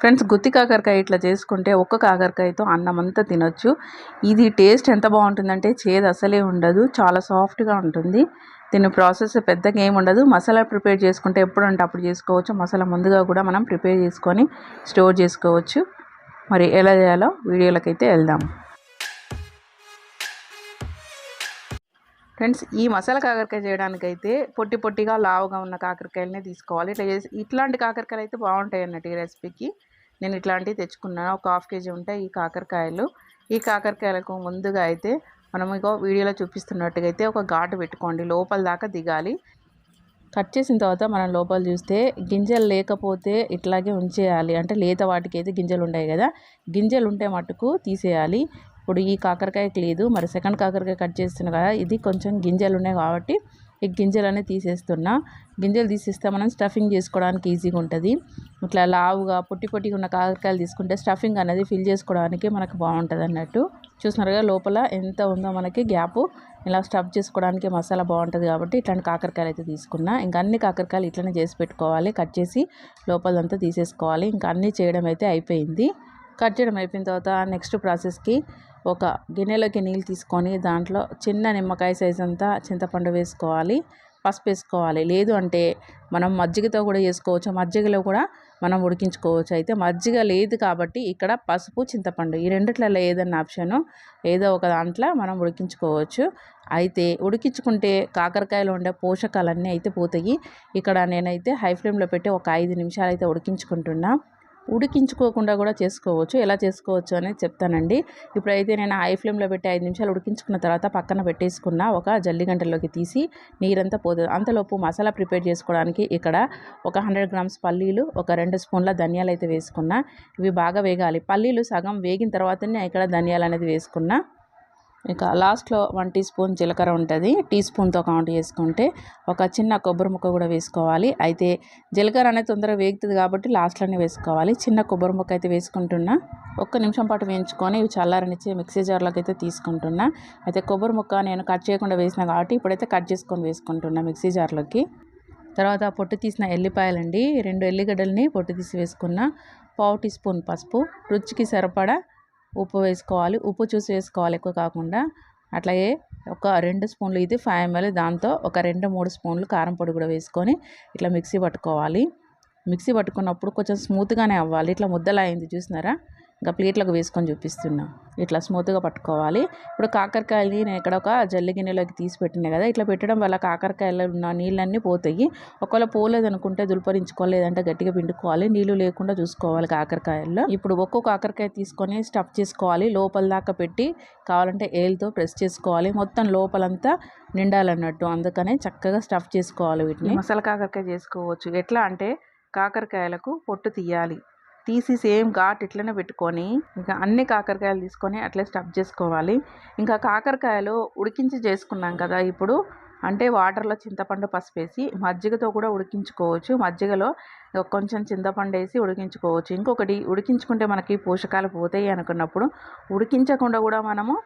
Friends గుత్తి కాకరకాయ ఇట్లా చేసుకుంటే ఒక్క కాకరకాయతో అన్నం అంతా తినొచ్చు. ఇది టేస్ట్ ఎంత బాగుంటుందంటే చేదు అసలే ఉండదు చాలా సాఫ్ట్గా ఉంటుంది. దీని ప్రాసెస్ పెద్దగా ఏమి ఉండదు. మసాలా ప్రిపేర్ చేసుకుంటే ఎప్పుడంటే అప్పుడు చేసుకోవచ్చు. మసాలా ముందుగా కూడా మనం ప్రిపేర్ చేసుకొని స్టోర్ చేసుకోవచ్చు. మరి ఎలా చేయాలో వీడియోలకైతే వెళ్దాం. ఫ్రెండ్స్ ఈ మసాలా కాకరకాయ చేయడానికైతే పొట్టి పొట్టిగా లావుగా ఉన్న కాకరకాయలనే తీసుకోవాలి. ఇట్లా చేసి ఇట్లాంటి కాకరకాయలు అయితే బాగుంటాయి అన్నట్టు ఈ రెసిపీకి. నేను ఇట్లాంటివి తెచ్చుకున్నాను ఒక హాఫ్ కేజీ ఉంటాయి ఈ కాకరకాయలు. ఈ కాకరకాయలకు ముందుగా అయితే మనం ఇక వీడియోలో చూపిస్తున్నట్టుగా అయితే ఒక ఘాటు పెట్టుకోండి. లోపల దాకా దిగాలి. కట్ చేసిన తర్వాత మనం లోపల చూస్తే గింజలు లేకపోతే ఇట్లాగే ఉంచేయాలి. అంటే లేత వాటికి అయితే గింజలు ఉంటాయి కదా గింజలు ఉంటే మటుకు తీసేయాలి. ఇప్పుడు ఈ కాకరకాయకి లేదు. మరి సెకండ్ కాకరకాయ కట్ చేస్తున్నాను కదా ఇది కొంచెం గింజలు ఉన్నాయి కాబట్టి ఈ గింజలనే తీసేస్తున్నా. గింజలు తీసేస్తే మనం స్టఫింగ్ చేసుకోవడానికి ఈజీగా ఉంటుంది. ఇట్లా లావుగా పొట్టి పొట్టిగా ఉన్న కాకరకాయలు తీసుకుంటే స్టఫింగ్ అనేది ఫిల్ చేసుకోవడానికి మనకు బాగుంటుంది అన్నట్టు. చూసినారుగా లోపల ఎంత ఉందో మనకి గ్యాప్. ఇలా స్టఫ్ చేసుకోవడానికి మసాలా బాగుంటుంది కాబట్టి ఇట్లాంటి కాకరకాయలు అయితే తీసుకున్నా. ఇంకా అన్ని కాకరకాయలు ఇట్లనే చేసి పెట్టుకోవాలి. కట్ చేసి లోపలంతా తీసేసుకోవాలి. ఇంకా అన్నీ చేయడం అయితే అయిపోయింది. కట్ చేయడం అయిపోయిన తర్వాత నెక్స్ట్ ప్రాసెస్కి ఒక గిన్నెలోకి నీళ్ళు తీసుకొని దాంట్లో చిన్న నిమ్మకాయ సైజ్ అంతా చింతపండు వేసుకోవాలి పసుపు వేసుకోవాలి. లేదు అంటే మనం మజ్జిగతో కూడా చేసుకోవచ్చు మజ్జిగలో కూడా మనం ఉడికించుకోవచ్చు. అయితే మజ్జిగ లేదు కాబట్టి ఇక్కడ పసుపు చింతపండు ఈ రెండిట్లలో ఏదన్నా ఆప్షను ఏదో ఒక దాంట్లో మనం ఉడికించుకోవచ్చు. అయితే ఉడికించుకుంటే కాకరకాయలో ఉండే పోషకాలన్నీ అయితే పోతాయి. ఇక్కడ నేనైతే హై ఫ్లేమ్లో పెట్టి ఒక ఐదు నిమిషాలు అయితే ఉడికించుకుంటున్నా. ఉడికించుకోకుండా కూడా చేసుకోవచ్చు. ఎలా చేసుకోవచ్చు అనేది చెప్తానండి. ఇప్పుడైతే నేను హై ఫ్లేమ్లో పెట్టి ఐదు నిమిషాలు ఉడికించుకున్న తర్వాత పక్కన పెట్టేసుకున్న ఒక జల్లి గంటలోకి తీసి నీరంతా పోతుంది అంతలోపు మసాలా ప్రిపేర్ చేసుకోవడానికి ఇక్కడ ఒక హండ్రెడ్ గ్రామ్స్ పల్లీలు ఒక రెండు స్పూన్ల ధనియాలు అయితే వేసుకున్నా. ఇవి బాగా వేగాలి. పల్లీలు సగం వేగిన తర్వాతనే ఇక్కడ ధనియాలు అనేది వేసుకున్నా. ఇక లాస్ట్లో వన్ టీ స్పూన్ జీలకర్ర ఉంటుంది. టీ స్పూన్తో కౌంట్ చేసుకుంటే ఒక చిన్న కొబ్బరి ముక్క కూడా వేసుకోవాలి. అయితే జీలకర్ర అనేది తొందరగా వేగుతుంది కాబట్టి లాస్ట్లోనే వేసుకోవాలి. చిన్న కొబ్బరి ముక్క అయితే వేసుకుంటున్నా. ఒక్క నిమిషం పాటు వేయించుకొని ఇవి చల్లారనిచ్చి మిక్సీ జార్లోకి అయితే తీసుకుంటున్నా. అయితే కొబ్బరి ముక్క నేను కట్ చేయకుండా వేసిన కాబట్టి ఇప్పుడైతే కట్ చేసుకొని వేసుకుంటున్నా మిక్సీ జార్లోకి. తర్వాత పొట్టు తీసిన ఎల్లిపాయలండి. రెండు ఎల్లిగడ్డల్ని పొట్టు తీసి వేసుకున్న. పావు టీ స్పూన్ పసుపు. రుచికి సరిపడా ఉప్పు వేసుకోవాలి. ఉప్పు చూసి వేసుకోవాలి ఎక్కువ కాకుండా. అట్లాగే ఒక రెండు స్పూన్లు ఇది ఫైవ్ ఎంఎల్ దాంతో ఒక రెండు మూడు స్పూన్లు కారం పొడి కూడా వేసుకొని ఇట్లా మిక్సీ పట్టుకోవాలి. మిక్సీ పట్టుకున్నప్పుడు కొంచెం స్మూత్గానే అవ్వాలి. ఇట్లా ముద్దలా అయింది చూసినారా? ఇంకా ప్లేట్లకు వేసుకొని చూపిస్తున్నా. ఇట్లా స్మూత్గా పట్టుకోవాలి. ఇప్పుడు కాకరకాయని నేను ఇక్కడ ఒక జల్లి గిన్నెలోకి తీసి పెట్టినా కదా ఇట్లా పెట్టడం వల్ల కాకరకాయలో ఉన్న నీళ్ళన్నీ పోతాయి. ఒకవేళ పోలేదు అనుకుంటే గట్టిగా పిండుకోవాలి. నీళ్ళు లేకుండా చూసుకోవాలి కాకరకాయల్లో. ఇప్పుడు ఒక్కో కాకరకాయ తీసుకొని స్టఫ్ చేసుకోవాలి. లోపల దాకా పెట్టి కావాలంటే ఏల్తో ప్రెస్ చేసుకోవాలి. మొత్తం లోపలంతా నిండాలన్నట్టు. అందుకనే చక్కగా స్టఫ్ చేసుకోవాలి వీటిని. మసాలా కాకరకాయ చేసుకోవచ్చు. ఎట్లా అంటే కాకరకాయలకు పొట్టు తీయాలి. తీసి సేమ్ ఘాట్ ఇట్లనే పెట్టుకొని ఇంకా అన్ని కాకరకాయలు తీసుకొని అట్లే స్టఫ్ చేసుకోవాలి. ఇంకా కాకరకాయలు ఉడికించి చేసుకున్నాం కదా ఇప్పుడు. అంటే వాటర్లో చింతపండు పసుపు వేసి మజ్జిగతో కూడా ఉడికించుకోవచ్చు. మజ్జిగలో కొంచెం చింతపండు వేసి ఉడికించుకోవచ్చు. ఇంకొకటి ఉడికించుకుంటే మనకి పోషకాలు పోతాయి అనుకున్నప్పుడు ఉడికించకుండా కూడా మనము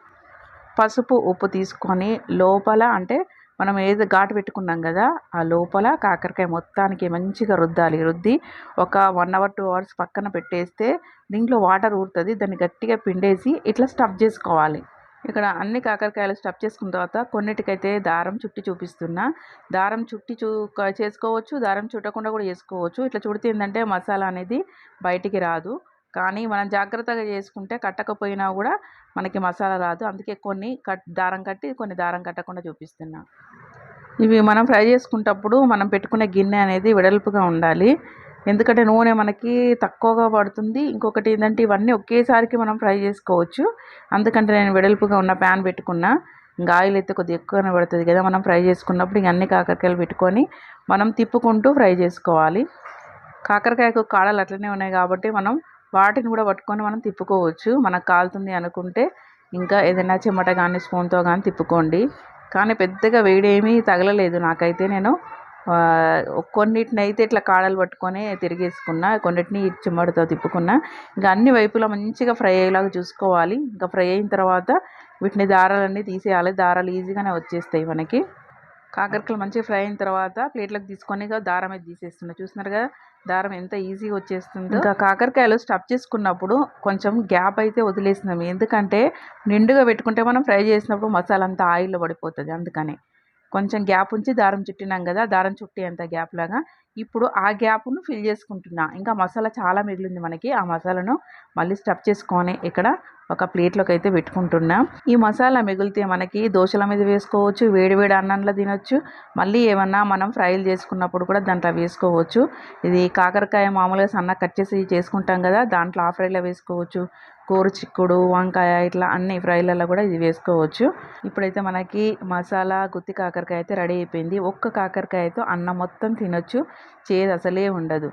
పసుపు ఉప్పు తీసుకొని లోపల అంటే మనం ఏది ఘాటు పెట్టుకున్నాం కదా ఆ లోపల కాకరకాయ మొత్తానికి మంచిగా రుద్దాలి. రుద్ది ఒక వన్ అవర్ టూ అవర్స్ పక్కన పెట్టేస్తే దీంట్లో వాటర్ ఊరుతుంది. దాన్ని గట్టిగా పిండేసి ఇట్లా స్టఫ్ చేసుకోవాలి. ఇక్కడ అన్ని కాకరకాయలు స్టఫ్ చేసుకున్న తర్వాత కొన్నిటికైతే దారం చుట్టి చూపిస్తున్నా. దారం చుట్టి చూ చేసుకోవచ్చు. దారం చుట్టకుండా కూడా చేసుకోవచ్చు. ఇట్లా చుడితే ఏంటంటే మసాలా అనేది బయటికి రాదు. కానీ మనం జాగ్రత్తగా చేసుకుంటే కట్టకపోయినా కూడా మనకి మసాలా రాదు. అందుకే కొన్ని కట్ దారం కట్టి కొన్ని దారం కట్టకుండా చూపిస్తున్నా. ఇవి మనం ఫ్రై చేసుకునేటప్పుడు మనం పెట్టుకునే గిన్నె అనేది వెడల్పుగా ఉండాలి. ఎందుకంటే నూనె మనకి తక్కువగా పడుతుంది. ఇంకొకటి ఏంటంటే ఇవన్నీ ఒకేసారికి మనం ఫ్రై చేసుకోవచ్చు. అందుకంటే నేను వెడల్పుగా ఉన్న ప్యాన్ పెట్టుకున్నా. ఇంకా ఆయిల్ అయితే కొద్దిగా ఎక్కువనే పడుతుంది కదా మనం ఫ్రై చేసుకున్నప్పుడు. ఇంక అన్ని కాకరకాయలు పెట్టుకొని మనం తిప్పుకుంటూ ఫ్రై చేసుకోవాలి. కాకరకాయకు కాడలు అట్లనే ఉన్నాయి కాబట్టి మనం వాటిని కూడా పట్టుకొని మనం తిప్పుకోవచ్చు. మనకు కాలుతుంది అనుకుంటే ఇంకా ఏదైనా చెమట కానీ స్పూన్తో కానీ తిప్పుకోండి. కానీ పెద్దగా వేడేమీ తగలలేదు నాకైతే నేను. కొన్నిటిని అయితే ఇట్లా కాడలు పట్టుకొని తిరిగేసుకున్నా కొన్నిటిని చిమ్మడితో తిప్పుకున్నా. ఇంకా అన్ని వైపులా మంచిగా ఫ్రై అయ్యేలాగా చూసుకోవాలి. ఇంకా ఫ్రై అయిన తర్వాత వీటిని దారాలన్నీ తీసేయాలి. దారాలు ఈజీగానే వచ్చేస్తాయి మనకి. కాకరకాయలు మంచిగా ఫ్రై అయిన తర్వాత ప్లేట్లకు తీసుకొని దారం అయితే తీసేస్తున్నా. చూస్తున్నారు కదా? దారం ఎంత ఈజీగా వచ్చేస్తుందో. ఇంకా కాకరకాయలు స్టఫ్ చేసుకున్నప్పుడు కొంచెం గ్యాప్ అయితే వదిలేసినాం ఎందుకంటే నిండుగా పెట్టుకుంటే మనం ఫ్రై చేసినప్పుడు మసాలా అంతా ఆయిల్లో పడిపోతుంది. అందుకని కొంచెం గ్యాప్ ఉంచి దారం చుట్టినాం కదా దారం చుట్టి అంత గ్యాప్ లాగా. ఇప్పుడు ఆ గ్యాప్ను ఫిల్ చేసుకుంటున్నా. ఇంకా మసాలా చాలా మిగిలింది మనకి. ఆ మసాలాను మళ్ళీ స్టఫ్ చేసుకొని ఇక్కడ ఒక ప్లేట్లోకి అయితే పెట్టుకుంటున్నా. ఈ మసాలా మిగిలితే మనకి దోశల మీద వేసుకోవచ్చు వేడి వేడి అన్నంలో తినొచ్చు. మళ్ళీ ఏమన్నా మనం ఫ్రైలు చేసుకున్నప్పుడు కూడా దాంట్లో వేసుకోవచ్చు. ఇది కాకరకాయ మామూలుగా సన్న కట్ చేసి చేసుకుంటాం కదా దాంట్లో ఆ ఫ్రైలో వేసుకోవచ్చు. కూర చిక్కుడు వంకాయ ఇట్లా అన్ని ఫ్రైలలో కూడా ఇది వేసుకోవచ్చు. ఇప్పుడైతే మనకి మసాలా గుత్తి కాకరకాయ అయితే రెడీ అయిపోయింది. ఒక్క కాకరకాయతో అన్నం మొత్తం తినొచ్చు. చేదు అసలే ఉండదు.